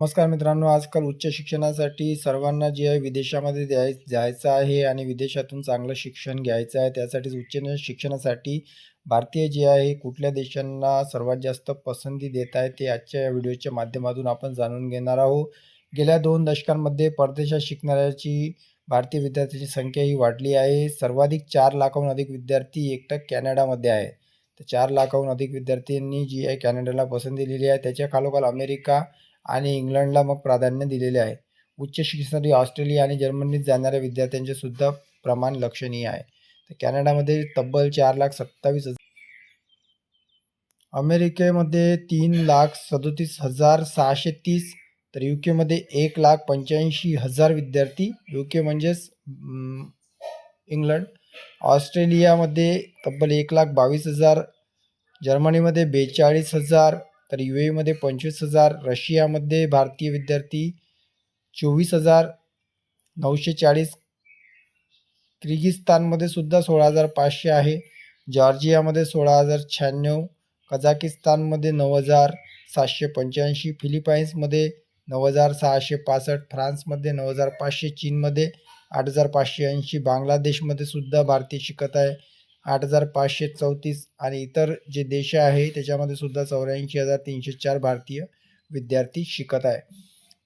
नमस्कार मित्रांनो आजकाल उच्च शिक्षणासाठी सर्वांना जे आहे विदेशामध्ये द्याय जायचं आहे आणि विदेशातून चांगलं शिक्षण घ्यायचं आहे. त्यासाठीच उच्च शिक्षणासाठी भारतीय जे आहे कुठल्या देशांना सर्वात जास्त पसंती देत आहे ते आजच्या या व्हिडिओच्या माध्यमातून आपण जाणून घेणार आहोत. गेल्या दोन दशकांमध्ये परदेशात शिकणाऱ्याची भारतीय विद्यार्थ्यांची संख्या ही वाढली आहे. सर्वाधिक चार लाखाहून अधिक विद्यार्थी एकटं कॅनडामध्ये आहे. तर चार लाखाहून अधिक विद्यार्थ्यांनी जी आहे कॅनडाला पसंती दिलेली आहे. त्याच्या खालोखाल अमेरिका आणि इंग्लंडला मग प्राधान्य दिलेले आहे. उच्च शिक्षणासाठी ऑस्ट्रेलिया आणि जर्मनीत जाणाऱ्या विद्यार्थ्यांचे सुद्धा प्रमाण लक्षणीय आहे. तर कॅनडामध्ये तब्बल चार लाख सत्तावीस हजार अमेरिकेमध्ये तीन लाख सदोतीस हजार सहाशे तीस तर यू केमध्ये एक लाख पंच्याऐंशी हजार विद्यार्थी यू के म्हणजेच इंग्लंड. ऑस्ट्रेलियामध्ये तब्बल एक लाख बावीस हजार जर्मनीमध्ये बेचाळीस हजार तर यू एमध्ये पंचवीस हजार रशियामध्ये भारतीय विद्यार्थी चोवीस हजार नऊशे चाळीस किर्गिस्तानमध्ये सुद्धा सोळा हजार पाचशे आहे. जॉर्जियामध्ये सोळा हजार शहाण्णव कझाकिस्तानमध्ये नऊ हजार सातशे पंच्याऐंशी फिलिपाईन्समध्ये नऊ हजार सहाशे पासष्ट फ्रान्समध्ये नऊ हजार पाचशे चीनमध्ये आठ हजार पाचशे ऐंशी बांगलादेशमध्ये सुद्धा भारतीय शिकत आहे. आठ हजार पाचशे चौतीस आणि इतर जे देश आहे त्याच्यामध्ये सुद्धा चौऱ्याऐंशी हजार तीनशे चार भारतीय विद्यार्थी शिकत आहे.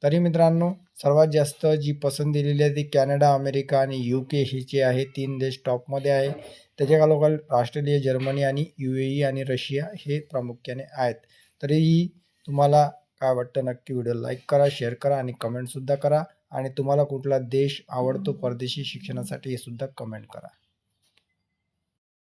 तरी मित्रांनो सर्वात जास्त जी पसंत दिलेली आहे ती कॅनडा अमेरिका आणि यू के हे जे आहे तीन देश टॉपमध्ये आहे. त्याच्या खालोखाल ऑस्ट्रेलिया जर्मनी आणि यू ए ई आणि रशिया हे प्रामुख्याने आहेत. तरीही तुम्हाला काय वाटतं नक्की व्हिडिओ लाईक करा शेअर करा आणि कमेंटसुद्धा करा. आणि तुम्हाला कुठला देश आवडतो परदेशी शिक्षणासाठी हे सुद्धा कमेंट करा.